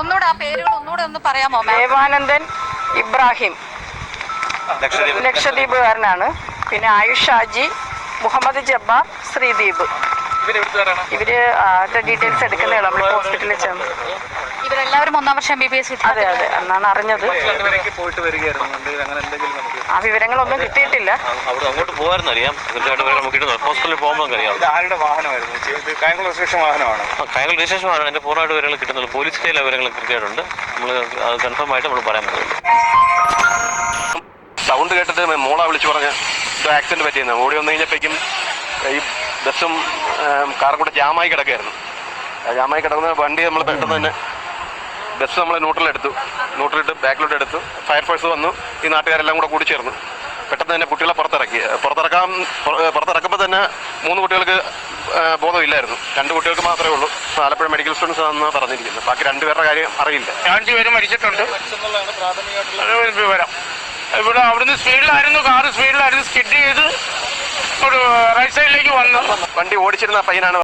ഒന്നുകൂടെ ആ പേരുകൾ ഒന്നുകൂടെ ഒന്ന് പറയാമോ മാം ദേവാനന്ദൻ ഇബ്രാഹിം. ലക്ഷദ്വീപുകാരനാണ്. പിന്നെ ആയുഷ് ഷാജി മുഹമ്മദ് ജബ്ബാർ ശ്രീദീപ്. ഇവർ ഡീറ്റെയിൽസ് എടുക്കുന്നതാണ് നമ്മൾ ഹോസ്പിറ്റലിൽ ചെന്ന്. ഇവരെല്ലാവരും ഒന്നാം വർഷം എം ബി ബി എസ് അതെ അതെ. എന്നാണ് അറിഞ്ഞത്. പോയിട്ട് വരികയായിരുന്നു. ആ വിവരങ്ങളൊന്നും കിട്ടിയിട്ടില്ല. അവിടെ അങ്ങോട്ട് പോകാമെന്ന് അറിയാം. തീർച്ചയായിട്ടും വരെ നമുക്ക് ഹോസ്പിറ്റലിൽ പോകുമ്പോൾ നമുക്ക് അറിയാം. ആരുടെ വാഹനമായിരുന്നു? ഇത് കായംകുളം രജിസ്ട്രേഷൻ വാഹനമാണ്? കായങ്ങൾ രജിസ്ട്രേഷൻ ആണ് അതിന്റെ പൂർണമായിട്ട് വിവരങ്ങൾ കിട്ടുന്നുള്ളൂ. പോലീസ് സ്റ്റേയിലെ വിവരങ്ങൾ കൃത്യമായിട്ടുണ്ട്. നമ്മൾ അത് കൺഫേം ആയിട്ട് നമ്മൾ പറയാൻ പറ്റുള്ളൂ സൗണ്ട് കേട്ടിട്ട് മോള വിളിച്ചു പറഞ്ഞ ആക്സിഡന്റ് പറ്റിയെന്ന്. ഓടി വന്നു കഴിഞ്ഞപ്പോഴേക്കും ഈ ബസ്സും കാർ കാറും കൂടെ ജാമായി കിടക്കുകയായിരുന്നു. ജാമായി കിടക്കുന്ന വണ്ടി നമ്മൾ പെട്ടെന്ന് തന്നെ ബസ് നമ്മൾ ന്യൂട്രലെടുത്തു ന്യൂട്രലിട്ട് ബാക്കിലോട്ട് എടുത്തു. ഫയർഫോഴ്സ് വന്നു. ഈ നാട്ടുകാരെല്ലാം കൂടെ കൂടി ചേർന്നു. പെട്ടെന്ന് തന്നെ കുട്ടികളെ പുറത്തിറക്കി. പുറത്തിറക്കാൻ പുറത്തിറക്കുമ്പോൾ തന്നെ മൂന്ന് കുട്ടികൾക്ക് ബോധമില്ലായിരുന്നു. രണ്ട് കുട്ടികൾക്ക് മാത്രമേ ഉള്ളൂ. ആലപ്പുഴ മെഡിക്കൽ സ്റ്റുഡൻസ് ആണെന്ന് പറഞ്ഞിരിക്കുന്നത് ബാക്കി രണ്ടുപേരുടെ കാര്യം അറിയില്ല. അഞ്ചുപേര് മരിച്ചിട്ടുണ്ട്. അത് ഒരു വിവരം. ഇവിടെ അവിടുന്ന് സ്പീഡിലായിരുന്നു. കാറ് സ്പീഡിലായിരുന്നു. സ്കിഡ് ചെയ്ത് ഒരു റൈറ്റ് സൈഡിലേക്ക് വന്നു. വണ്ടി ഓടിച്ചിരുന്ന പയ്യനാണ്